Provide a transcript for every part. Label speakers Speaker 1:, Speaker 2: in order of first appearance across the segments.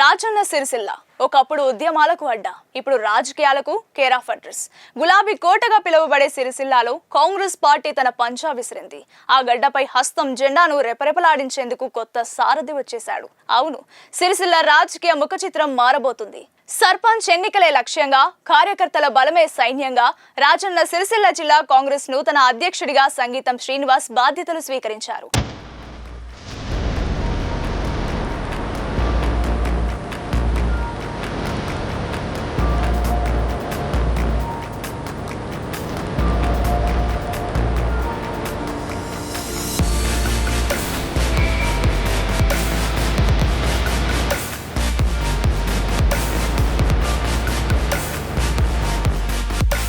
Speaker 1: రాజన్న సిరిసిల్ల. ఒకప్పుడు ఉద్యమాలకు అడ్డా. ఇప్పుడు రాజకీయాలకు కేర్ ఆఫ్ అడ్రస్. గులాబీ కోటగా పిలువబడే సిరిసిల్లాలో కాంగ్రెస్ పార్టీ తన పంచా విసిరింది. ఆ గడ్డపై హస్తం జెండాను రెపరెపలాడించేందుకు కొత్త సారథి వచ్చేశాడు. అవును సిరిసిల్ల రాజకీయ ముఖ చిత్రం మారబోతుంది. సర్పంచ్ ఎన్నికలే లక్ష్యంగా కార్యకర్తల బలమే సైన్యంగా రాజన్న సిరిసిల్ల జిల్లా కాంగ్రెస్ నూతన అధ్యక్షుడిగా సంగీతం శ్రీనివాస్ బాధ్యతలు స్వీకరించారు.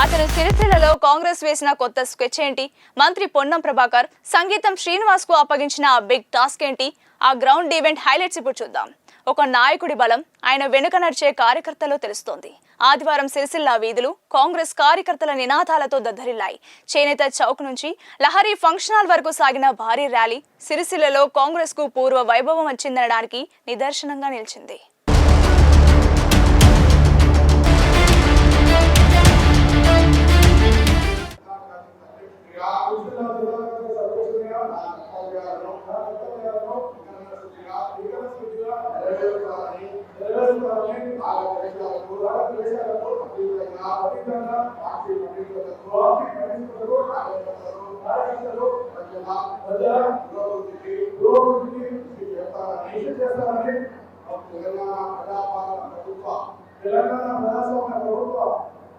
Speaker 1: అతను సిరిసిల్లలో కాంగ్రెస్ వేసిన కొత్త స్కెచ్ ఏంటి? మంత్రి పొన్నం ప్రభాకర్ సంగీతం శ్రీనివాస్కు అప్పగించిన ఆ బిగ్ టాస్క్ ఏంటి? ఆ గ్రౌండ్ ఈవెంట్ హైలైట్స్ ఇప్పుడు చూద్దాం. ఒక నాయకుడి బలం ఆయన వెనుక నడిచే కార్యకర్తలో తెలుస్తోంది. ఆదివారం సిరిసిల్ల వీధులు కాంగ్రెస్ కార్యకర్తల నినాదాలతో దద్దరిల్లాయి. చేనేత చౌక్ నుంచి లహరి ఫంక్షన్ హాల్ వరకు సాగిన భారీ ర్యాలీ సిరిసిల్లలో కాంగ్రెస్కు పూర్వ వైభవం వచ్చిందనడానికి నిదర్శనంగా నిలిచింది.
Speaker 2: తెలంగాణ ప్రజాస్వామ్య ప్రభుత్వ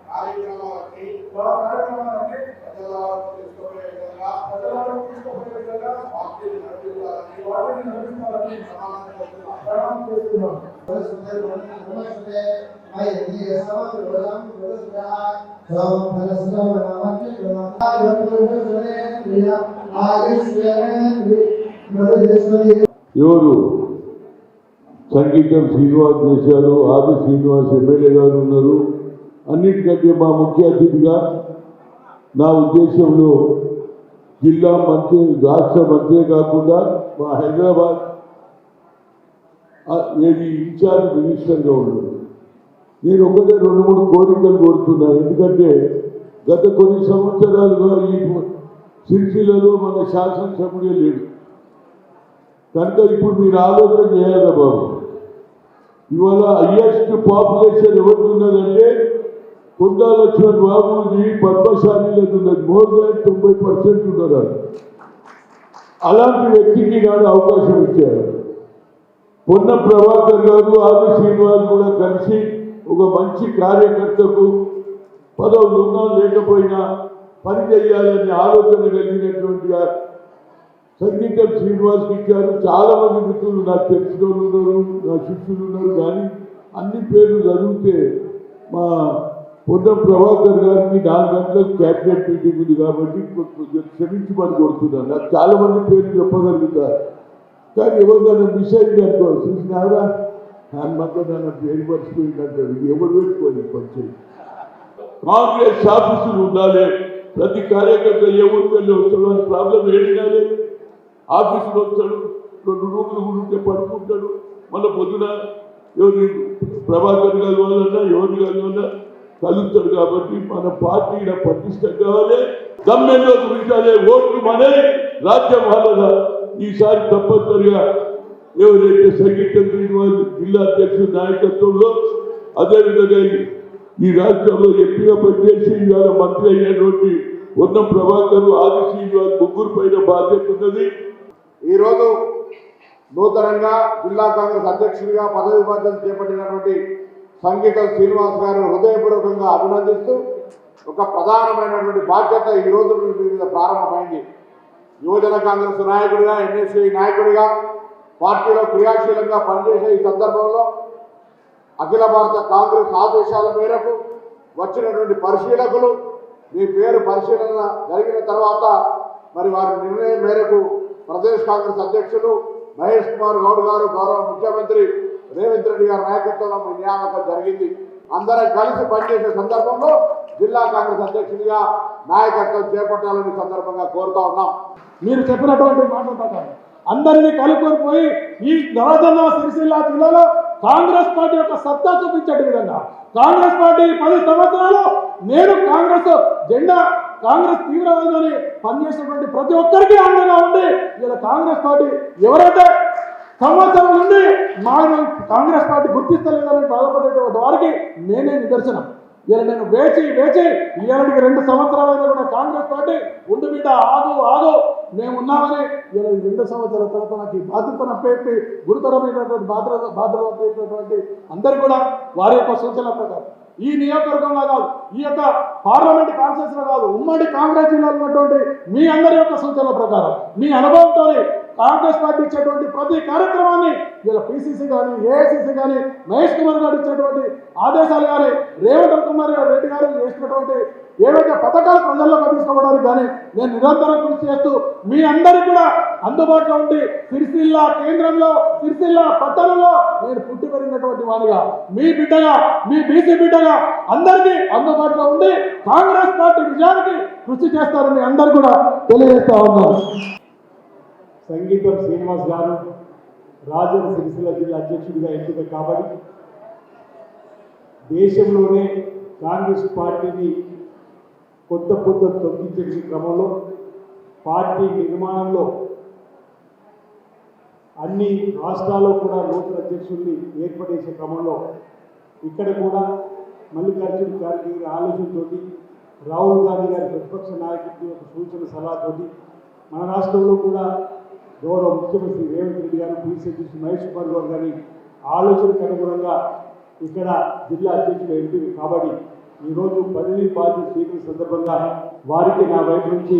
Speaker 2: కార్యక్రమాలకి కార్యక్రమాలకి ప్రజలకు విధంగా నడిపించాలని నడిపించాలని చేస్తున్నాం
Speaker 3: ఎవరు? సంగీతం శ్రీనివాస్ చేశారు ఆది శ్రీనివాస్ ఎమ్మెల్యే గారు ఉన్నారు. అన్నిటికంటే మా ముఖ్య అతిథిగా నా ఉద్దేశంలో జిల్లా మంత్రి రాష్ట్ర మంత్రే కాకుండా మా హైదరాబాద్ ఏది ఇన్ఛార్జ్ మినిస్టర్గా ఉన్నాడు నేను ఒకటే రెండు మూడు కోరికలు కోరుతున్నా. ఎందుకంటే గత కొన్ని సంవత్సరాలుగా ఈ సిరిసిల్లలో మన శాసనసభ్యుడే లేడు. కనుక ఇప్పుడు మీరు ఆలోచన చేయాలి బాబు? ఇవాళ హయ్యెస్ట్ పాపులేషన్ ఎవరికి ఉన్నదంటే కొండా లక్ష్మణ్ బాబుది పద్మశాలిలకు ఉన్నది మోర్ దాన్ తొంభై పర్సెంట్ ఉన్నారు? అలాంటి వ్యక్తికి నాడు అవకాశం ఇచ్చారు. పొన్న ప్రభాకర్ గారు ఆది శ్రీనివాస్ కూడా కలిసి ఒక మంచి కార్యకర్తకు పదవులు ఉన్నా లేకపోయినా పని చేయాలనే ఆలోచన కలిగినటువంటి సంగీతం శ్రీనివాస్కి ఇచ్చారు. చాలా మంది మిత్రులు నాకు తెలిసిన వాళ్ళు ఉన్నారు నా శిష్యులు ఉన్నారు. కానీ అన్ని పేర్లు చదివితే మా పొన్నం ప్రభాకర్ గారికి నాలుగు గంటలకు క్యాబినెట్ మీటింగ్ ఉంది కాబట్టి కొంచెం క్షమించమని కోరుతున్నాను. నాకు చాలా మంది పేర్లు చెప్పగలుగుతారు. కానీ ఎవరిదైనా మిస్ అయింది అనుకో చూసినారా ఆయన మాత్రం నన్ను పేరు మర్చిపోయిందంటారు ఇది ఎవరు పెట్టుకోవాలి కొంచెం కాంగ్రెస్ ఆఫీసులు ఉండాలి. ప్రతి కార్యకర్త ఏ వెళ్ళి వస్తాడు? అని ప్రాబ్లం ఏడినాలి? ఆఫీసులో వస్తాడు. రెండు రూములు ఉంటే పడుకుంటాడు. మళ్ళీ పొద్దున ఎవరి ప్రభాకర్ గారి వాళ్ళన్నా ఎవరి గారి వల్ల కలుస్తాడు కాబట్టి మన పార్టీ ఈడ పటిష్టం కావాలి గమ్యంలో గురించాలే ఓట్లు మనే రాజ్యం వాళ్ళదా ఈసారి తప్పనిసరిగా ఎవరైతే సంగీతం శ్రీనివాస్ జిల్లా అధ్యక్షుడి నాయకత్వంలో అదేవిధంగా ఈ- రాష్ట్రంలో ఎంపీగా పనిచేసి ఇవాళ మంత్రి అయినటువంటి ఉన్న ప్రభాకర్ ఆది శ్రీనివాస్ ముగ్గురు పైన బాధ్యత ఉన్నది.
Speaker 2: ఈరోజు నూతనంగా జిల్లా కాంగ్రెస్ అధ్యక్షుడిగా పదవి బాధ్యత చేపట్టినటువంటి సంగీతం శ్రీనివాస్ గారు హృదయపూర్వకంగా అభినందిస్తూ ఒక ప్రధానమైనటువంటి బాధ్యత ఈ రోజు మీద ప్రారంభమైంది. యువజన కాంగ్రెస్ నాయకుడిగా ఎన్ఎస్సీ నాయకుడిగా పార్టీలో క్రియాశీలంగా పనిచేసే ఈ సందర్భంలో అఖిల భారత కాంగ్రెస్ ఆదేశాల మేరకు వచ్చినటువంటి పరిశీలకులు మీ పేరు పరిశీలన జరిగిన తర్వాత మరి వారి నిర్ణయం మేరకు ప్రదేశ్ కాంగ్రెస్ అధ్యక్షులు మహేష్ కుమార్ గౌడ్ గారు గౌరవ ముఖ్యమంత్రి రేవంత్ రెడ్డి గారి నాయకత్వంలో మీ నియామకం జరిగింది. అందరం కలిసి పనిచేసే సందర్భంలో జిల్లా కాంగ్రెస్ అధ్యక్షుడిగా నాయకత్వం చేపట్టాలని సందర్భంగా కోరుతా ఉన్నాం.
Speaker 4: మీరు చెప్పినటువంటి మాట్లాడతాను అందరినీ కలుపుకొని పోయి ఈ నవజన్మ సిరిసిల్ల జిల్లాలో కాంగ్రెస్ పార్టీ యొక్క సత్తా చూపించే విధంగా కాంగ్రెస్ పార్టీ పది సంవత్సరాలు నేను కాంగ్రెస్ జెండా కాంగ్రెస్ తీవ్రవాదాన్ని పనిచేసినటువంటి ప్రతి ఒక్కరికి అండగా ఉండి ఇలా కాంగ్రెస్ పార్టీ ఎవరైతే సంవత్సరం నుండి మా కాంగ్రెస్ పార్టీ గుర్తిస్తలేదని బాధపడేటువంటి వారికి నేనే నిదర్శనం. ఇలా నేను వేచి వేచి ఇలాంటికి రెండు సంవత్సరాలైనా కూడా కాంగ్రెస్ పార్టీ ఉండి మీద ఆగు ఆగు మేమున్నామని ఇలా రెండు సంవత్సరాల తర్వాత నాకు ఈ బాధ్యతను అప్పేపి గురుతరమైనటువంటి బాధ్యత బాధ్యత అప్పేటటువంటి అందరు కూడా వారి యొక్క సూచనల ప్రకారం. ఈ నియోజకవర్గంలో కాదు ఈ యొక్క పార్లమెంట్ కాన్ఫరెన్స్లో కాదు ఉమ్మడి కాంగ్రెస్ జిల్లాలో ఉన్నటువంటి మీ అందరి యొక్క సూచనల ప్రకారం మీ అనుభవంతో కాంగ్రెస్ పార్టీ ఇచ్చేటువంటి ప్రతి కార్యక్రమాన్ని వీళ్ళ పిసిసి కానీ ఏఐసిసి కానీ మహేష్ కుమార్ గారు ఇచ్చేటువంటి ఆదేశాలు కానీ రేవంత్ కుమార్ రెడ్డి గారు చేసినటువంటి ఏవైతే పథకాలు ప్రజల్లోకి తీసుకోవడానికి కానీ నేను నిరంతరం కృషి చేస్తూ మీ అందరూ కూడా అందుబాటులో ఉండి సిరిసిల్ల కేంద్రంలో సిరిసిల్ల పట్టణంలో నేను పుట్టి పెరిగినటువంటి వాడిగా మీ బిడ్డగా మీ బీసీ బిడ్డగా అందరికీ అందుబాటులో ఉండి కాంగ్రెస్ పార్టీ విజయానికి కృషి చేస్తారని అందరు కూడా తెలియజేస్తా ఉన్నారు
Speaker 5: సంగీతం శ్రీనివాస్ గారు రాజన్ సిరిసిల్ల జిల్లా అధ్యక్షుడిగా ఎంపిక కాబట్టి దేశంలోనే కాంగ్రెస్ పార్టీని కొత్త కొత్త తొక్కించే క్రమంలో పార్టీ నిర్మాణంలో అన్ని రాష్ట్రాల్లో కూడా నూతన అధ్యక్షుల్ని ఏర్పడేసే క్రమంలో ఇక్కడ కూడా మల్లికార్జున ఖార్గే గారి ఆలోచనతోటి రాహుల్ గాంధీ గారి ప్రతిపక్ష నాయకుడి యొక్క సూచన సలహాతోటి మన రాష్ట్రంలో కూడా గౌరవ ముఖ్యమంత్రి రేవంత్ రెడ్డి గారు పిసి అధ్యక్షుడు మహేష్ కుమార్ గౌడ్ గారి ఆలోచనకు అనుగుణంగా ఇక్కడ జిల్లా అధ్యక్షుడు ఎంపీ కాబట్టి ఈరోజు పదవి బాధ్యత స్వీకరించిన సందర్భంగా వారికి నా వైపు నుంచి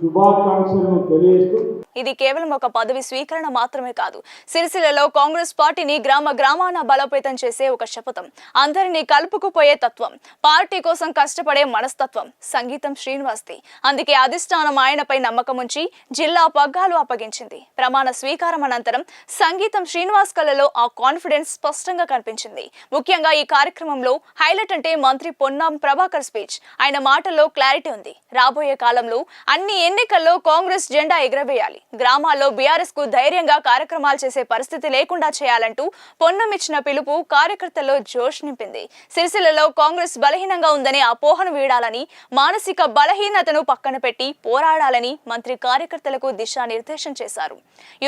Speaker 5: శుభాకాంక్షలను తెలియజేస్తూ
Speaker 1: ఇది కేవలం ఒక పదవి స్వీకరణ మాత్రమే కాదు. సిరిసిల్లలో కాంగ్రెస్ పార్టీని గ్రామ గ్రామాన బలోపేతం చేసే ఒక శపథం అందరినీ కలుపుకుపోయే తత్వం పార్టీ కోసం కష్టపడే మనస్తత్వం సంగీతం శ్రీనివాస్ది. అందుకే అధిష్టానం ఆయనపై నమ్మకం ఉంచి జిల్లా పగ్గాలు అప్పగించింది. ప్రమాణ స్వీకారం అనంతరం సంగీతం శ్రీనివాస్ కళలో ఆ కాన్ఫిడెన్స్ స్పష్టంగా కనిపించింది. ముఖ్యంగా ఈ కార్యక్రమంలో హైలైట్ అంటే మంత్రి పొన్నాం ప్రభాకర్ స్పీచ్. ఆయన మాటల్లో క్లారిటీ ఉంది. రాబోయే కాలంలో అన్ని ఎన్నికల్లో కాంగ్రెస్ జెండా ఎగరవేయాలి. గ్రామాల్లో బీఆర్ఎస్కు ధైర్యంగా కార్యక్రమాలు చేసే పరిస్థితి లేకుండా చేయాలంటూ పొన్నం ఇచ్చిన పిలుపు కార్యకర్తల్లో జోష్ నింపింది. సిరిసిల్లలో కాంగ్రెస్ బలహీనంగా ఉందనే అపోహను వీడాలని మానసిక బలహీనతను పక్కన పెట్టి పోరాడాలని మంత్రి కార్యకర్తలకు దిశానిర్దేశం చేశారు.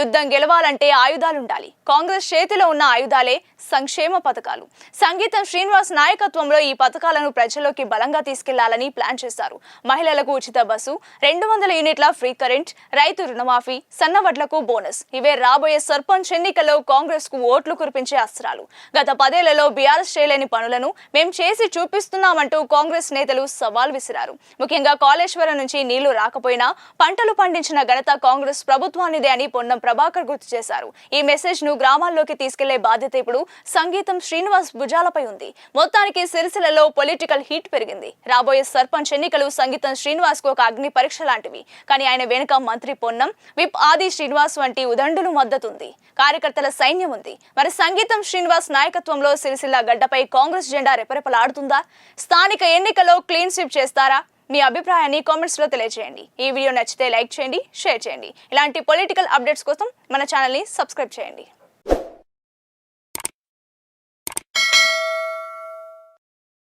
Speaker 1: యుద్ధం గెలవాలంటే ఆయుధాలుండాలి. కాంగ్రెస్ చేతిలో ఉన్న ఆయుధాలే సంక్షేమ పథకాలు. సంగీతం శ్రీనివాస్ నాయకత్వంలో ఈ పథకాలను ప్రజల్లోకి బలంగా తీసుకెళ్ళాలని ప్లాన్ చేశారు. మహిళలకు ఉచిత బస్సు రెండు వందల యూనిట్ల ఫ్రీ కరెంట్ రైతు రుణమాఫీ సన్నవడ్లకు బోనస్. ఇవే రాబోయే సర్పంచ్ ఎన్నికల్లో కాంగ్రెస్కు ఓట్లు కురిపించే అస్త్రాలు. గత పదేళ్ళలో బీఆర్ఎస్ చేయలేని పనులను మేం చేసి చూపిస్తున్నామంటూ కాంగ్రెస్ నేతలు సవాల్ విసిరారు. ముఖ్యంగా కాళేశ్వరం నుంచి నీళ్ళు రాకపోయినా పంటలు పండించిన ఘనత కాంగ్రెస్ ప్రభుత్వానిదే అని పొన్నం ప్రభాకర్ గుర్తు చేశారు. ఈ మెసేజ్ను గ్రామాల్లోకి తీసుకెళ్ళే బాధ్యత ఇప్పుడు సంగీతం శ్రీనివాస్ భుజాలపై ఉంది. మొత్తానికి సిరిసిల్లలో పొలిటికల్ హీట్ పెరిగింది. రాబోయే సర్పంచ్ ఎన్నికలు సంగీతం శ్రీనివాస్కు ఒక అగ్ని పరీక్ష లాంటివి. కానీ ఆయన వెనుక మంత్రి పొన్నం విప్ ఆది శ్రీనివాస్ వంటి ఉదండులు మద్దతుంది. కార్యకర్తల సైన్యం ఉంది. మరి సంగీతం శ్రీనివాస్ నాయకత్వంలో సిరిసిల్ల గడ్డపై కాంగ్రెస్ జెండా రెపరెపలాడుతుందా? స్థానిక ఎన్నికల్లో క్లీన్ స్వీప్ చేస్తారా? మీ అభిప్రాయాన్ని కామెంట్స్లో తెలియజేయండి ఈ వీడియో నచ్చితే లైక్ చేయండి షేర్ చేయండి. ఇలాంటి పొలిటికల్ అప్డేట్స్ కోసం మన ఛానల్ని సబ్స్క్రైబ్ చేయండి.